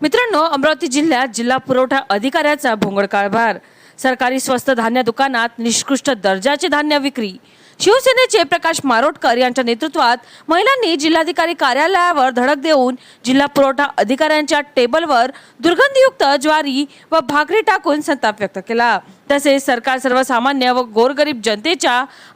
मित्रांनो अमरावती जिल्ह्यात जिल्हा पुरवठा अधिकाऱ्याचा भोंगळ कारभार सरकारी स्वस्त धान्य दुकानात निष्कृष्ट दर्जाचे धान्य विक्री. शिवसेनेचे प्रकाश मारोटकर यांच्या नेतृत्वात महिलांनी जिल्हाधिकारी कार्यालयावर धडक देऊन जिल्हा पुरवठा अधिकाऱ्यांच्या टेबलवर दुर्गंधीयुक्त ज्वारी व भाकरी टाकून संताप व्यक्त केला. तसेच सरकार सर्वसामान्य व गोरगरीब जनतेच्या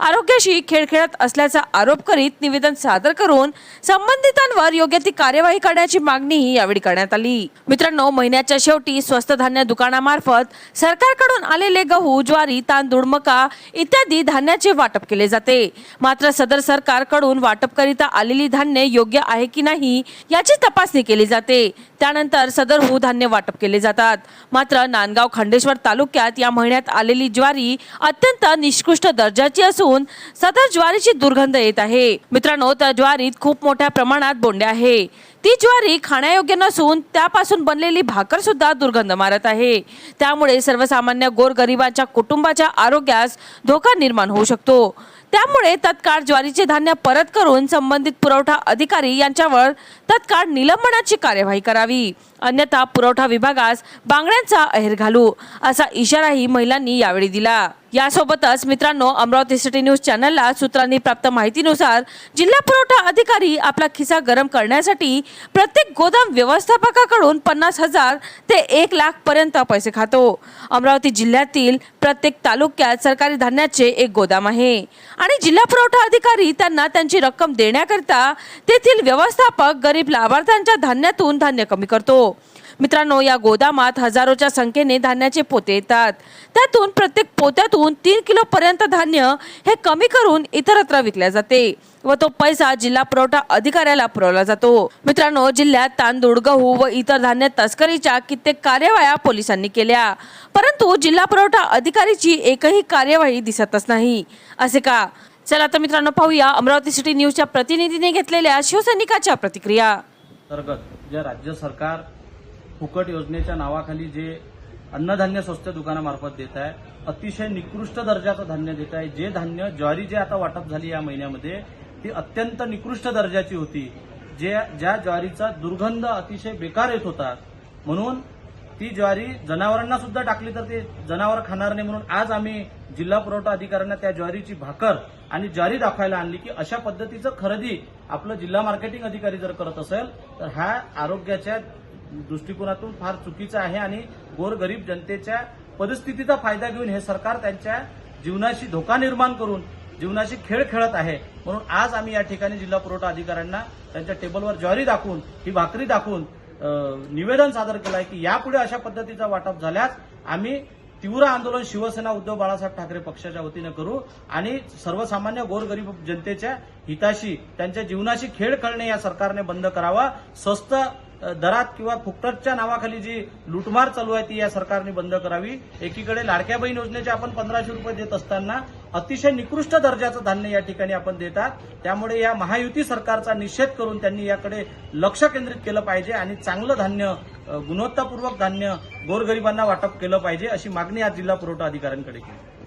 आरोग्याशी खेळ खेळत असल्याचा आरोप करीत निवेदन सादर करून संबंधितांवर योग्य ती कार्यवाही करण्याची मागणीही यावेळी करण्यात आली. मित्रांनो महिन्याच्या शेवटी स्वस्त धान्य दुकानामार्फत सरकारकडून आलेले गहू ज्वारी तांदूळ मका इत्यादी धान्याचे वाटप केले जाते. मात्र सदर सरकारकडून वाटपकरिता आलेली धान्य योग्य आहे की नाही याची तपासणी केली जाते. त्यानंतर सदर धान्य वाटप केले जातात. मात्र नांदगाव खंडेश्वर तालुक्यात या महिन्यात आलेली ज्वारी अत्यंत निष्कृष्ट दर्जाची असून सदर ज्वारीची दुर्गंध येत आहे. मित्रांनो त्या ज्वारीत खूप मोठ्या प्रमाणात बोंडे आहे. ती ज्वारी खाण्यायोग्य नसून त्यापासून बनलेली भाकर सुद्धा दुर्गंध मारत आहे. त्यामुळे सर्वसामान्य गोरगरिबांच्या कुटुंबाच्या आरोग्यास धोका निर्माण होऊ शकतो. त्यामुळे तत्काळ ज्वारीचे धान्य परत करून संबंधित पुरवठा अधिकारी यांच्यावर तत्काळ निलंबनाची कार्यवाही करावी. अन्यथा पुरवठा विभागास बांगड्यांचा अहेर घालू असा इशाराही महिलांनी यावेळी दिला. यासोबतच मित्रांनो अमरावती सिटी न्यूज चॅनलला सूत्रांनी प्राप्त माहितीनुसार जिल्हा पुरवठा अधिकारी आपला खिसा गरम करण्यासाठी प्रत्येक गोदाम व्यवस्थापकाकडून पन्नास हजार ते एक लाख पर्यंत पैसे खातो. अमरावती जिल्ह्यातील प्रत्येक तालुक्यात सरकारी धान्याचे एक गोदाम आहे. आणि जिल्हा पुरवठा अधिकारी त्यांना त्यांची रक्कम देण्याकरिता तेथील व्यवस्थापक गरीब लाभार्थ्यांच्या धान्यातून धान्य कमी करतो. मित्रांनो या गोदामात हजारोच्या संख्येने धान्याचे पोते येतात. त्यातून प्रत्येक पोत्यातून तीन किलो पर्यंत धान्य हे कमी करून इतरत्र विकल्या जाते व तो पैसा जिल्हा पुरवठा अधिकाऱ्याला पुरवला जातो. मित्रांनो जिल्ह्यात तांदूळ गहू व इतर धान्य तस्करीच्या कित्येक कार्यवाया पोलिसांनी केल्या. परंतु जिल्हा पुरवठा अधिकारीची एकही कार्यवाही दिसतच नाही. असे का? चला तर मित्रांनो पाहूया अमरावती सिटी न्यूजच्या प्रतिनिधीने घेतलेल्या शिवसैनिकाच्या प्रतिक्रिया. अंतर्गत जे राज्य सरकार फुकट योजनेच्या नावाखाली जे अन्नधान्य स्वस्त दुकानामार्फत देत आहे अतिशय निकृष्ट दर्जाचं धान्य देत आहे. जे धान्य ज्वारी जे आता वाटप झाली या महिन्यामध्ये ती अत्यंत निकृष्ट दर्जाची होती. जे ज्या ज्वारीचा दुर्गंध अतिशय बेकार येत होता म्हणून ती ज्वारी जनावरांना सुद्धा टाकली तर ते जनावर खाणार नाही म्हणून आज आम्ही जिल्हा पुरवठा अधिकाऱ्यांना त्या ज्वारीची भाकर आणि ज्वारी दाखवायला आणली की अशा पद्धतीचं खरेदी आपलं जिल्हा मार्केटिंग अधिकारी जर करत असेल तर ह्या आरोग्याच्या दृष्टिकोनातून फार चुकीचं आहे आणि गोरगरीब जनतेच्या परिस्थितीचा फायदा घेऊन हे सरकार त्यांच्या जीवनाशी धोका निर्माण करून जीवनाशी खेळ खेळत आहे. म्हणून आज आम्ही या ठिकाणी जिल्हा पुरवठा अधिकाऱ्यांना त्यांच्या टेबलवर ज्वारी दाखवून ही भाकरी दाखवून निवेदन सादर केलं आहे की यापुढे अशा पद्धतीचा वाटप झाल्यास आम्ही तीव्र आंदोलन शिवसेना उद्धव बाळासाहेब ठाकरे पक्षाच्या वतीनं करू आणि सर्वसामान्य गोरगरीब जनतेच्या हिताशी त्यांच्या जीवनाशी खेळ खेळणे या सरकारने बंद करावा. स्वस्त दरात किंवा फुकटच्या नावाखाली जी लुटमार चालू आहे ती या सरकारने बंद करावी. एकीकडे लाडक्या बहीण योजनेचे आपण पंधराशे रुपये देत असताना अतिशय निकृष्ट दर्जाचं धान्य या ठिकाणी आपण देतात. त्यामुळे या महायुती सरकारचा निषेध करून त्यांनी याकडे लक्ष केंद्रित केलं पाहिजे आणि चांगलं धान्य गुणवत्तापूर्वक धान्य गोरगरिबांना वाटप केलं पाहिजे अशी मागणी आज जिल्हा पुरवठा अधिकाऱ्यांकडे केली.